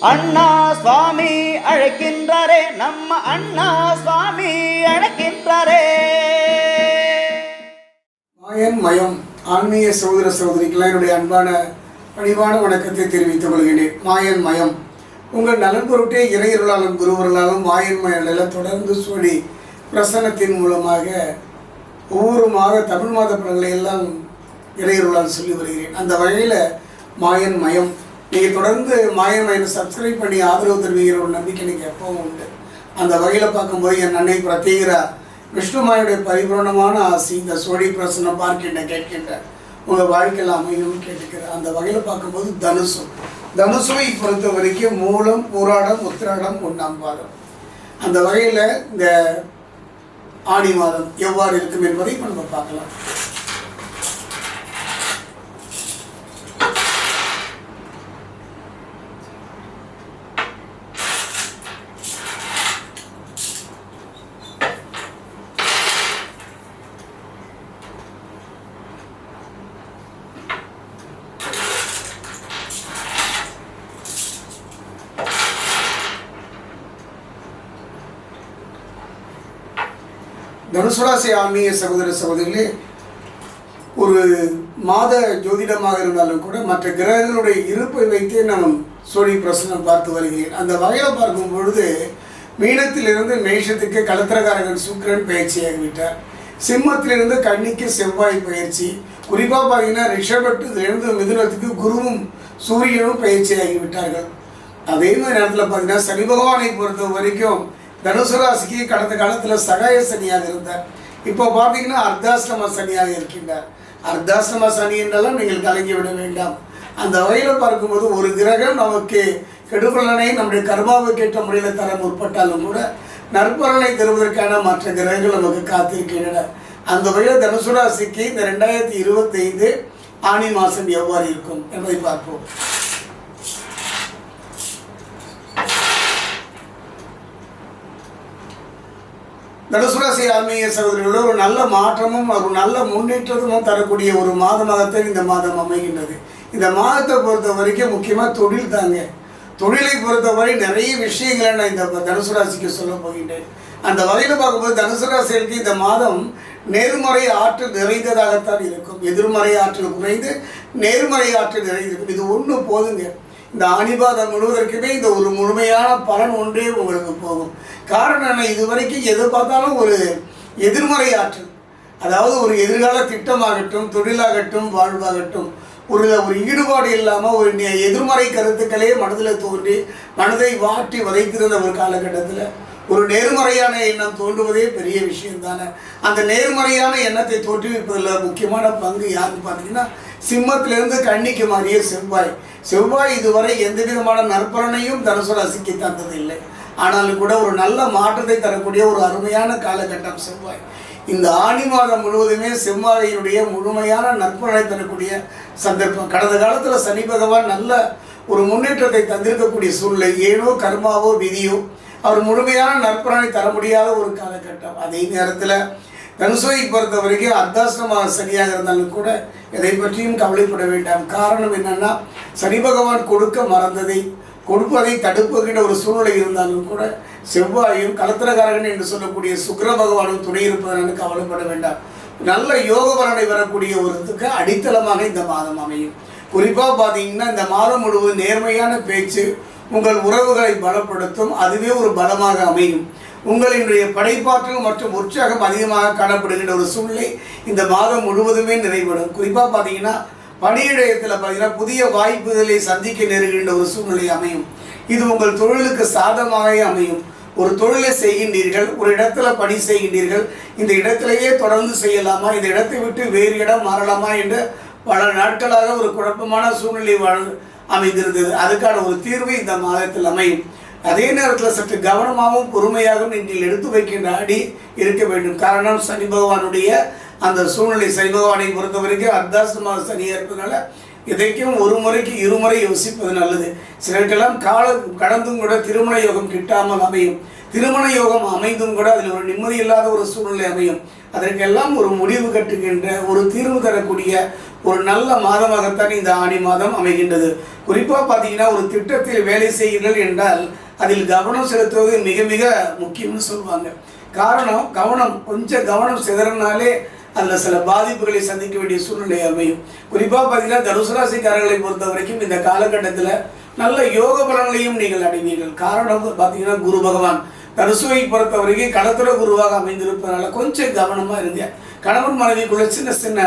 அண்ணா சுவாமி அழைக்கின்றாரே நம்ம அண்ணா சுவாமி அழைக்கின்றாரே. மாயன் மயம் ஆன்மீக சகோதர சகோதரிக்கெல்லாம் என்னுடைய அன்பான பணிவான வணக்கத்தை தெரிவித்துக் கொள்கிறேன் மாயன் மயம் உங்கள் நலன் பொருட்டே இறையருளாலும் குருவர்களாலும் மாயன் மயனில் தொடர்ந்து சொல்லி பிரசன்னத்தின் மூலமாக ஒவ்வொரு மாத தமிழ் மாத படங்களை எல்லாம் இறையருளால் சொல்லி வருகிறேன் அந்த வகையில் மாயன் மயம் நீங்கள் தொடர்ந்து மாயன் மயனை சப்ஸ்கிரைப் பண்ணி ஆதரவு தருவீங்கிற ஒரு நம்பிக்கை நீங்கள் எப்பவும் உண்டு. அந்த வகையில் பார்க்கும்போது என் அன்னை பிரத்யேகரா விஷ்ணுமாயுடைய பரிபூர்ணமான ஆசி இந்த சோழி பிரசனம் பார்க்கின்ற கேட்கின்ற உங்கள் வாழ்க்கையில் அமையும் கேட்டுக்கிறேன் அந்த வகையில் பார்க்கும்போது தனுசு. தனுசுவை பொறுத்த வரைக்கும் மூலம் போராடம் உத்திராடம் ஒன்றாம் பாதம் அந்த வகையில் இந்த ஆடி மாதம் எவ்வாறு இருக்கும் என்பதை நம்ம பார்க்கலாம். தனுசுராசி ஆன்மீக சகோதர சகோதரிகளே ஒரு மாத ஜோதிடமாக இருந்தாலும் கூட மற்ற கிரகங்களுடைய இருப்பை வைத்தே நாம் சோழி பிரசனம் பார்த்து வருகிறேன். அந்த வகையில் பார்க்கும் பொழுது மீனத்திலிருந்து மேஷத்துக்கு கலத்திரகாரகன் சுக்கிரன் பயிற்சியாகிவிட்டார் சிம்மத்திலிருந்து கன்னிக்கு செவ்வாய் பயிற்சி. குறிப்பாக பார்த்தீங்கன்னா ரிஷபத்திலிருந்து மிதுனத்துக்கு குருவும் சூரியனும் பயிற்சியாகிவிட்டார்கள் அதே மாதிரி நேரத்தில் பார்த்தீங்கன்னா சனி பகவானை பொறுத்த வரைக்கும் தனுசு ராசிக்கு கடந்த காலத்தில் சகாய சனியாக இருந்தார். இப்போ பார்த்தீங்கன்னா அர்த்தாசிரம சனியாக இருக்கின்றார். அர்த்தாசிரம சனி என்றெல்லாம் நீங்கள் கலங்கி விட வேண்டாம். அந்த வகையில் பார்க்கும்போது ஒரு கிரகம் நமக்கு கெடுபலனை நம்முடைய கர்மாவுக்கு ஏற்ற முறையில் தர முற்பட்டாலும் கூட நற்பலனை தருவதற்கான மற்ற கிரகங்கள் நமக்கு காத்திருக்கின்றன. அந்த வகையில் தனுசு ராசிக்கு இந்த ரெண்டாயிரத்தி இருபத்தைந்து ஆணி மாதம் எவ்வாறு இருக்கும் என்பதை பார்ப்போம். தனுசுராசி ஆன்மீக சகோதரிகளோட ஒரு நல்ல மாற்றமும் ஒரு நல்ல முன்னேற்றமும் தரக்கூடிய ஒரு மாதமாகத்தான் இந்த மாதம் அமைகின்றது. இந்த மாதத்தை பொறுத்த வரைக்கும் முக்கியமாக தொழில் தாங்க. தொழிலை பொறுத்தவரை நிறைய விஷயங்களை நான் இந்த தனுசு ராசிக்கு சொல்ல போகின்றேன். அந்த வகையில் பார்க்கும்போது தனுசு ராசிக்கு இந்த மாதம் நேர்மறை ஆற்றல் நிறைந்ததாகத்தான் இருக்கும். எதிர்மறை ஆற்றல் குறைந்து நேர்மறை ஆற்றல் நிறைந்திருக்கும். இது ஒன்று போதுங்க. இந்த ஆணிபாதம் முழுவதற்குமே இந்த ஒரு முழுமையான பலன் ஒன்றே உங்களுக்கு போகும். காரணம் என்ன? இது வரைக்கும் எது பார்த்தாலும் ஒரு எதிர்மறை ஆற்றல். அதாவது ஒரு எதிர்கால திட்டமாகட்டும் தொழிலாகட்டும் வாழ்வாகட்டும் ஒரு ஒரு ஈடுபாடு இல்லாமல் ஒரு எதிர்மறை கருத்துக்களே மனதில் தோன்றி மனதை வாட்டி வதைத்திருந்த ஒரு காலகட்டத்தில் ஒரு நேர்மறையான எண்ணம் தோன்றுவதே பெரிய விஷயம் தானே அந்த நேர்மறையான எண்ணத்தை தோற்றுவிப்பதில் முக்கியமான பங்கு யாருன்னு பார்த்தீங்கன்னா சிம்மத்திலிருந்து கண்ணிக்கு மாறிய செவ்வாய். செவ்வாய் இதுவரை எந்த விதமான நற்பலனையும் தனுசு ராசிக்கு தந்ததில்லை. ஆனாலும் கூட ஒரு நல்ல மாற்றத்தை தரக்கூடிய ஒரு அருமையான காலகட்டம் செவ்வாய். இந்த ஆணி மாதம் முழுவதுமே செவ்வாயினுடைய முழுமையான நற்பலனை தரக்கூடிய சந்தர்ப்பம். கடந்த காலத்தில் சனி பகவான் நல்ல ஒரு முன்னேற்றத்தை தந்திருக்கக்கூடிய சூழ்நிலை. ஏனோ கர்மாவோ விதியோ அவர் முழுமையான நற்பலனை தர முடியாத ஒரு காலகட்டம். அதே நேரத்தில் தனுசுவை பொறுத்த வரைக்கும் அர்த்தாசிரம சரியாக இருந்தாலும் கூட எதை பற்றியும் கவலைப்பட வேண்டாம். காரணம் என்னன்னா சனி பகவான் கொடுக்க மறந்ததை கொடுப்பதை தடுப்புகின்ற ஒரு சூழ்நிலை இருந்தாலும் கூட செவ்வாயும் கலத்திரகாரகன் என்று சொல்லக்கூடிய சுக்கர பகவானும் துணை இருப்பதனால் கவலைப்பட வேண்டாம். நல்ல யோக பலனை வரக்கூடிய ஒருத்துக்கு அடித்தளமாக இந்த மாதம் அமையும். குறிப்பாக பார்த்தீங்கன்னா இந்த மாதம் முழுவதும் நேர்மையான பேச்சு உங்கள் உறவுகளை பலப்படுத்தும் அதுவே ஒரு பலமாக அமையும். உங்களினுடைய படைப்பாற்றல் மற்றும் உற்சாகம் அதிகமாக காணப்படுகின்ற ஒரு சூழ்நிலை இந்த மாதம் முழுவதுமே நிறைவடும். குறிப்பாக பார்த்தீங்கன்னா பணியிடத்தில் பார்த்தீங்கன்னா புதிய வாய்ப்புகளை சந்திக்க நேருகின்ற ஒரு சூழ்நிலை அமையும். இது உங்கள் தொழிலுக்கு சாதகமாகவே அமையும். ஒரு தொழிலை செய்கின்றீர்கள் ஒரு இடத்துல பணி செய்கின்றீர்கள் இந்த இடத்திலேயே தொடர்ந்து செய்யலாமா இந்த இடத்தை விட்டு வேறு இடம் மாறலாமா என்று பல நாட்களாக ஒரு குழப்பமான சூழ்நிலை வாழ் அமைந்திருந்தது. அதுக்கான ஒரு தீர்வு இந்த மாதத்தில் அமையும். அதே நேரத்தில் சற்று கவனமாகவும் பொறுமையாகவும் நீங்கள் எடுத்து வைக்கின்ற அடி இருக்க வேண்டும். காரணம் சனி பகவானுடைய அந்த சூழ்நிலை சனி பகவானை பொறுத்த வரைக்கும் அர்த்தாசமாக சனியாக இருப்பதனால இதைக்கும் ஒரு முறைக்கு இருமுறை யோசிப்பது நல்லது. சிலருக்கெல்லாம் காலம் கடந்தும் கூட திருமண யோகம் கிட்டாமல் அமையும். திருமண யோகம் அமைந்தும் கூட அதில் ஒரு நிம்மதி இல்லாத ஒரு சூழ்நிலை அமையும். அதற்கெல்லாம் ஒரு முடிவு கட்டுகின்ற ஒரு தீர்வு தரக்கூடிய ஒரு நல்ல மாதமாகத்தான் இந்த ஆணி மாதம் அமைகின்றது. குறிப்பாக பார்த்தீங்கன்னா ஒரு திட்டத்தில் வேலை செய்கிறீர்கள் என்றால் அதில் கவனம் செலுத்துவது மிக மிக முக்கியம்னு சொல்லுவாங்க. காரணம் கவனம் கொஞ்சம் கவனம் சிதறினாலே அதில் சில பாதிப்புகளை சந்திக்க வேண்டிய சூழ்நிலை அமையும். குறிப்பாக பார்த்தீங்கன்னா தனுசு ராசிக்காரர்களை பொறுத்த வரைக்கும் இந்த காலகட்டத்தில் நல்ல யோக பலன்களையும் நீங்கள் அடைவீர்கள். காரணம் பார்த்தீங்கன்னா குரு பகவான். தனுசுவை பொறுத்த வரைக்கும் கடத்துற குருவாக அமைந்திருப்பதனால கொஞ்சம் கவனமாக இருங்க. கணவன் மனைவிக்குள்ள சின்ன சின்ன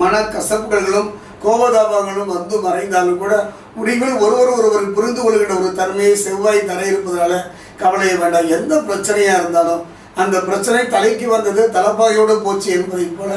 மன கசப்புகளும் கோபதாபங்களும் வந்து மறைந்தாலும் கூட முடிவில் ஒருவர் ஒருவர் புரிந்து கொள்கின்ற ஒரு தன்மையை செவ்வாய் தர இருப்பதனால கவலைய வேண்டாம். எந்த பிரச்சனையாக இருந்தாலும் அந்த பிரச்சனை தலைக்கு வந்தது தலப்பாயோடு போச்சு என்பதைப் போல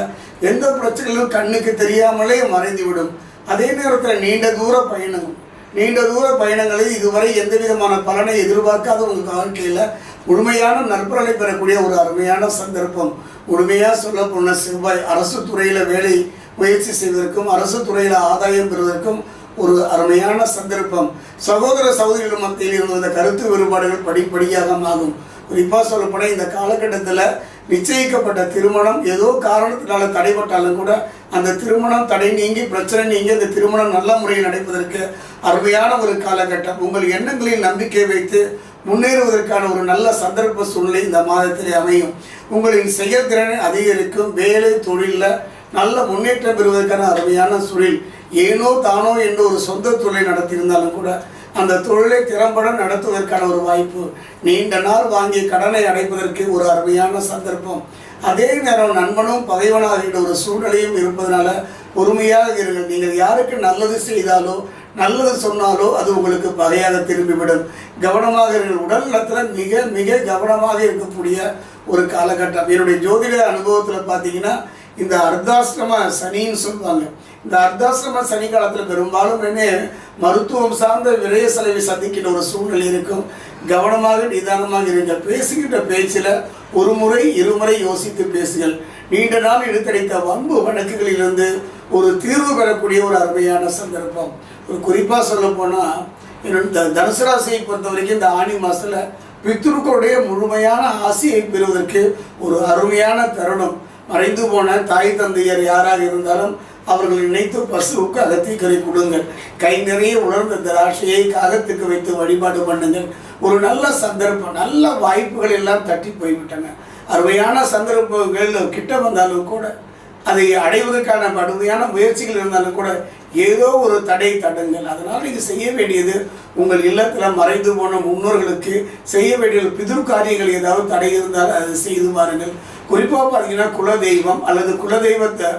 எந்த பிரச்சனைகளும் கண்ணுக்கு தெரியாமலே மறைந்துவிடும். அதே நேரத்தில் நீண்ட தூர பயணம். நீண்ட தூர பயணங்களில் இதுவரை எந்த விதமான பலனை எதிர்பார்க்காத உங்கள் வாழ்க்கையில் முழுமையான நற்பலனை பெறக்கூடிய ஒரு அருமையான சந்தர்ப்பம். முழுமையாக சொல்ல போன செவ்வாய் அரசு துறையில் வேலை முயற்சி செய்வதற்கும் அரசு துறையில் ஆதாயம் பெறுவதற்கும் ஒரு அருமையான சந்தர்ப்பம். சகோதர சகோதரிகள் மத்தியில் இருந்த இந்த கருத்து வேறுபாடுகள் படிப்படியாக ஆகும் குறிப்பாக சொல்லப்போனால் இந்த காலகட்டத்தில் நிச்சயிக்கப்பட்ட திருமணம் ஏதோ காரணத்தினால தடைப்பட்டாலும் கூட அந்த திருமணம் தடை நீங்கி பிரச்சனை நீங்கி அந்த திருமணம் நல்ல முறையில் நடப்பதற்கு அருமையான ஒரு காலகட்டம். உங்கள் எண்ணங்களில் நம்பிக்கை வைத்து முன்னேறுவதற்கான ஒரு நல்ல சந்தர்ப்ப சூழ்நிலை இந்த மாதத்திலே அமையும். உங்களின் செயல்திறனை அதிகரிக்கும் வேலை தொழிலில் நல்ல முன்னேற்றம் பெறுவதற்கான அருமையான சூழல் ஏனோ தானோ என்று ஒரு சொந்த தொழிலை நடத்தியிருந்தாலும் கூட அந்த தொழிலை திறம்பட நடத்துவதற்கான ஒரு வாய்ப்பு நீண்ட நாள் வாங்கிய கடனை அடைப்பதற்கு ஒரு அருமையான சந்தர்ப்பம். அதே நேரம் நண்பனும் பகைவனாகின்ற ஒரு சூழ்நிலையும் இருப்பதனால பொறுமையாக இருங்கள். நீங்கள் யாருக்கு நல்லது செய்தாலோ நல்லது சொன்னாலோ அது உங்களுக்கு பகையாக திரும்பிவிடும். கவனமாக இருங்கள். உடல் நலத்தில் மிக மிக கவனமாக இருக்கக்கூடிய ஒரு காலகட்டம். என்னுடைய ஜோதிட அனுபவத்தில் பார்த்தீங்கன்னா இந்த அர்த்தாசிரம சனின்னு சொல்லுவாங்க. இந்த அர்த்தாசிரம சனி காலத்தில் பெரும்பாலும் என்ன மருத்துவம் சார்ந்த விரைய செலவை சந்திக்கின்ற ஒரு சூழ்நிலை இருக்கும். கவனமாக நிதானமாக இருங்க. பேசுகின்ற பேச்சில் ஒரு முறை இருமுறை யோசித்து பேசுங்கள். நீண்ட நாள் எடுத்தடைத்த வம்பு வழக்குகளிலிருந்து ஒரு தீர்வு பெறக்கூடிய ஒரு அருமையான சந்தர்ப்பம். ஒரு குறிப்பாக சொல்ல போனால் என்னோட தனுசு ராசியை பொறுத்த வரைக்கும் இந்த ஆணி மாதத்தில் பித்ருக்களுடைய முழுமையான ஆசையை பெறுவதற்கு ஒரு அருமையான தருணம். மறைந்து போன தாய் தந்தையர் யாராக இருந்தாலும் அவர்கள் நினைத்து பசுவுக்கு அகத்திக்கரை கொடுங்கள். கை நிறைய உணர்ந்த திராட்சையை காகத்துக்கு வைத்து வழிபாடு பண்ணுங்கள். ஒரு நல்ல சந்தர்ப்பம் நல்ல வாய்ப்புகள் எல்லாம் தட்டி போய்விட்டன. அருமையான சந்தர்ப்பங்கள் கிட்ட வந்தாலும் கூட அதை அடைவதற்கான கடுமையான முயற்சிகள் இருந்தாலும் கூட ஏதோ ஒரு தடை தடங்கள். அதனால் நீங்கள் செய்ய வேண்டியது உங்கள் இல்லத்தில் மறைந்து போன முன்னோர்களுக்கு செய்ய வேண்டிய பிதுர் காரியங்கள் ஏதாவது தடை இருந்தால் அதை செய்து பாருங்கள். குறிப்பாக பார்த்தீங்கன்னா குலதெய்வம் அல்லது குலதெய்வத்தை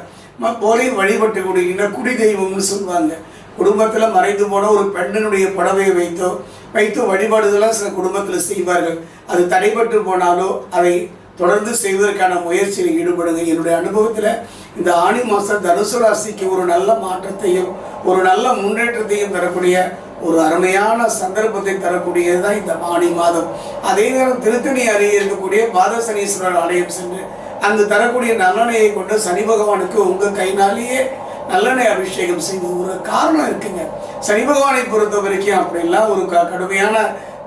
போலே வழிபட்டு கொடுங்கன்னா குடி தெய்வம்னு சொல்லுவாங்க. குடும்பத்தில் மறைந்து போன ஒரு பெண்ணினுடைய புடவையை வைத்தோ வைத்தோ வழிபாடுதலாக சில குடும்பத்தில் செய்வார்கள். அது தடைபட்டு போனாலோ அதை தொடர்ந்து செய்வதற்கான முயற்சியில் ஈடுபடுங்க. என்னுடைய அனுபவத்தில் இந்த ஆணி மாதம் தனுசு ராசிக்கு ஒரு நல்ல மாற்றத்தையும் ஒரு நல்ல முன்னேற்றத்தையும் தரக்கூடிய ஒரு அருமையான சந்தர்ப்பத்தை தரக்கூடியது தான் இந்த ஆணி மாதம். அதே நேரம் திருத்தணி அருகே இருக்கக்கூடிய பாதசனீஸ்வரர் ஆலயம் சென்று அங்கு தரக்கூடிய நல்லெண்ணையை கொண்டு சனி பகவானுக்கு உங்கள் கைனாலேயே நல்லெண்ணெய் அபிஷேகம் செய்து ஒரு காரணம் இருக்குங்க. சனி பகவானை பொறுத்த வரைக்கும் அப்படிலாம் ஒரு க- கடுமையான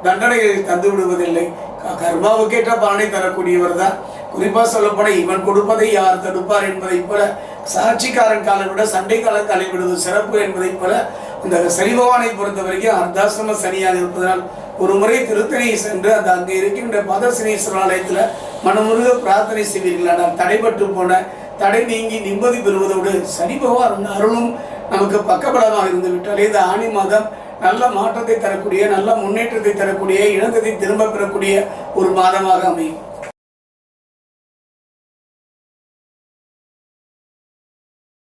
தண்டனைகளை தந்து விடுவதில்லை கர்மாவுக்கேற்ற பலனை தரக்கூடியவர் தான் குறிப்பாக சொல்லப்போனால் இவன் கொடுப்பதை யார் தடுப்பார் என்பதைப் போல சாட்சிக்காரன் காலை விட சண்டை கால காலை விடுவது சிறப்பு என்பதைப் போல இந்த சனிபகவானை பொறுத்த வரைக்கும் அர்த்தாசிரம சனியாக இருப்பதனால் ஒரு முறை திருத்தணியை சென்று அந்த அங்கே இருக்கின்ற பதசனீஸ்வரர் ஆலயத்தில் மனமுருக பிரார்த்தனை செய்வீர்கள். ஆனால் தடைபட்டு போன தடை நீங்கி நிம்மதி பெறுவதோடு சனி பகவான் அருளும் நமக்கு பக்கபலமாக இருந்து விட்டாலே இந்த ஆணி மாதம் நல்ல மாற்றத்தை தரக்கூடிய நல்ல முன்னேற்றத்தை தரக்கூடிய இழந்ததை திரும்ப பெறக்கூடிய ஒரு மாதமாக அமையும்.